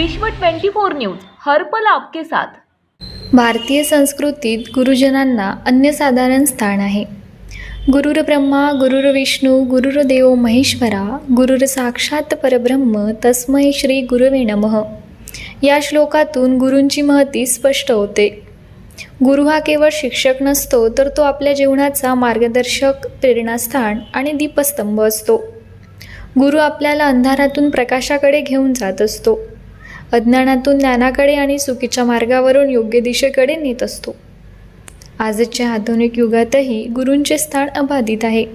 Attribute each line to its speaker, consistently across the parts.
Speaker 1: विश्व 24 न्यूज हरपल आपके साथ.
Speaker 2: भारतीय संस्कृतीत गुरुजनांना अन्यसाधारण स्थान आहे. गुरुर ब्रह्मा गुरुर विष्णू गुरुर देव महेश्वरा गुरुर साक्षात परब्रह्म तस्मै श्री गुरुवे नमः. या श्लोकातून गुरूंची महती स्पष्ट होते. गुरु हा केवळ शिक्षक नसतो तर तो आपल्या जीवनाचा मार्गदर्शक प्रेरणास्थान आणि दीपस्तंभ असतो. गुरु आपल्याला अंधारातून प्रकाशाकडे घेऊन जात असतो. अज्ञानातून ज्ञानाकडे आणि चुकीच्या मार्गावरून योग्य दिशेकडे नेत असतो. आजच्या आधुनिक युगातही गुरूंचे स्थान अबाधित आहे.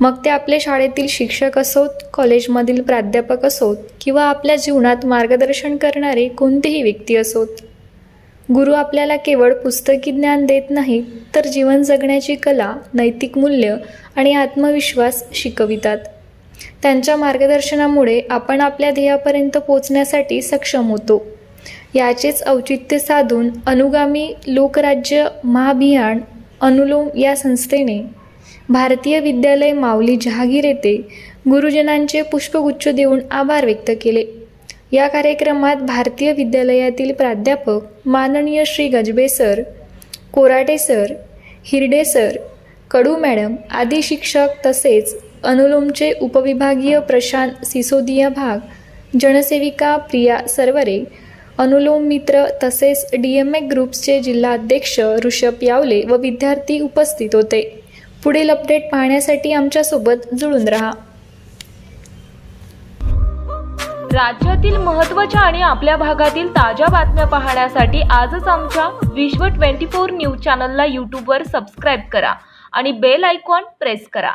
Speaker 2: मग ते आपल्या शाळेतील शिक्षक असोत कॉलेजमधील प्राध्यापक असोत किंवा आपल्या जीवनात मार्गदर्शन करणारे कोणतेही व्यक्ती असोत? गुरु आपल्याला केवळ पुस्तकी ज्ञान देत नाही तर जीवन जगण्याची कला नैतिक मूल्य आणि आत्मविश्वास शिकवितात. त्यांच्या मार्गदर्शनामुळे आपण आपल्या ध्येयापर्यंत पोचण्यासाठी सक्षम होतो. याचेच औचित्य साधून अनुगामी लोकराज्य महाभियान अनुलोम या संस्थेने भारतीय विद्यालय माऊली जहागीर येथे गुरुजनांचे पुष्पगुच्छ देऊन आभार व्यक्त केले. या कार्यक्रमात भारतीय विद्यालयातील प्राध्यापक माननीय Shri Gajbe sir Korate sir Hirde sir Kadu madam आदी शिक्षक तसेच अनुलोमचे उपविभागीय प्रशांत सिसोदिया भाग जनसेविका प्रिया सरवरे अनुलोम मित्र तसेच डी एम ए ग्रुप्सचे जिल्हाध्यक्ष ऋषभ यावले व विद्यार्थी उपस्थित होते. पुढील अपडेट पाहण्यासाठी आमच्यासोबत जुळून राहा.
Speaker 1: राज्यातील महत्त्वाच्या आणि आपल्या भागातील ताज्या बातम्या पाहण्यासाठी आजच आमच्या विश्व 24 न्यूज चॅनलला यूट्यूबवर सबस्क्राईब करा आणि बेल आयकॉन प्रेस करा.